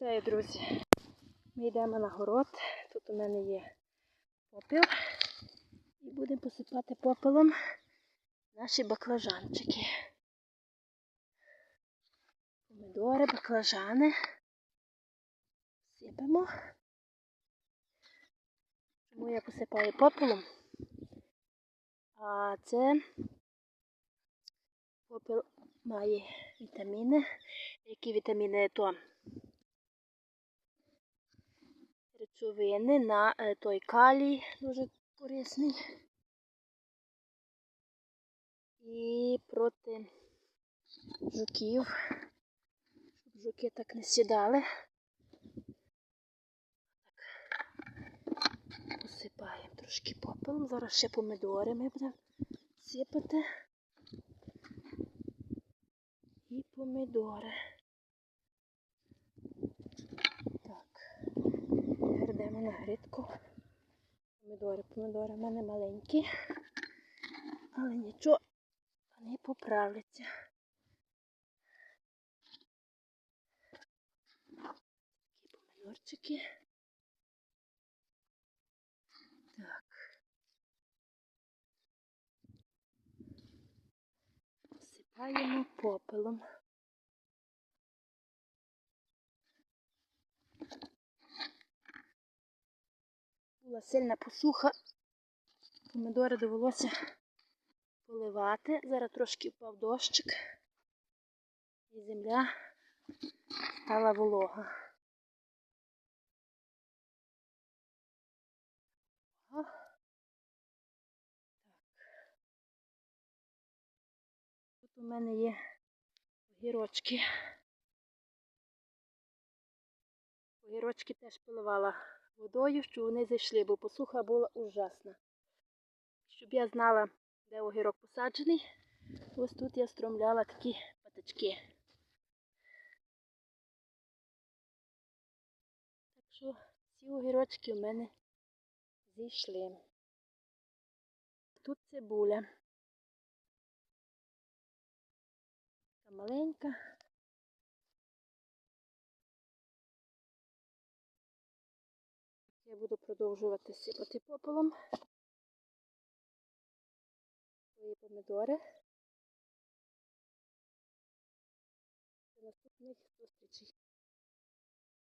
Вітаю, друзі! Ми йдемо на город. Тут у мене є попіл. І будемо посипати попелом наші баклажанчики. Помідори, баклажани. Сипемо. Чому я посипаю попелом? А це попел має вітаміни. Які вітаміни то? Речовини на е, той калій дуже корисний. І проти жуків, щоб жуки так не сідали. Так, посипаємо трошки попелом. Зараз ще помидори ми будемо сипати. І помидори. Так, тепер йдемо на грядку. Помидори, помидори в мене маленькі, але нічого, вони поправляться. Такі помидорчики. Так. Посипаємо попелом. Була сильна посуха, помидори довелося поливати. Зараз трошки впав дощик і земля стала волога. Тут у мене є огірочки. Огірочки теж поливала водою, що вони зайшли, бо посуха була ужасна. Щоб я знала, де огірок посаджений, ось тут я стромляла такі паточки. Так що ці огірочки у мене зійшли. Тут цибуля. Така маленька. Я буду продовжувати сипати попелом свої помідори. До наступних зустрічей.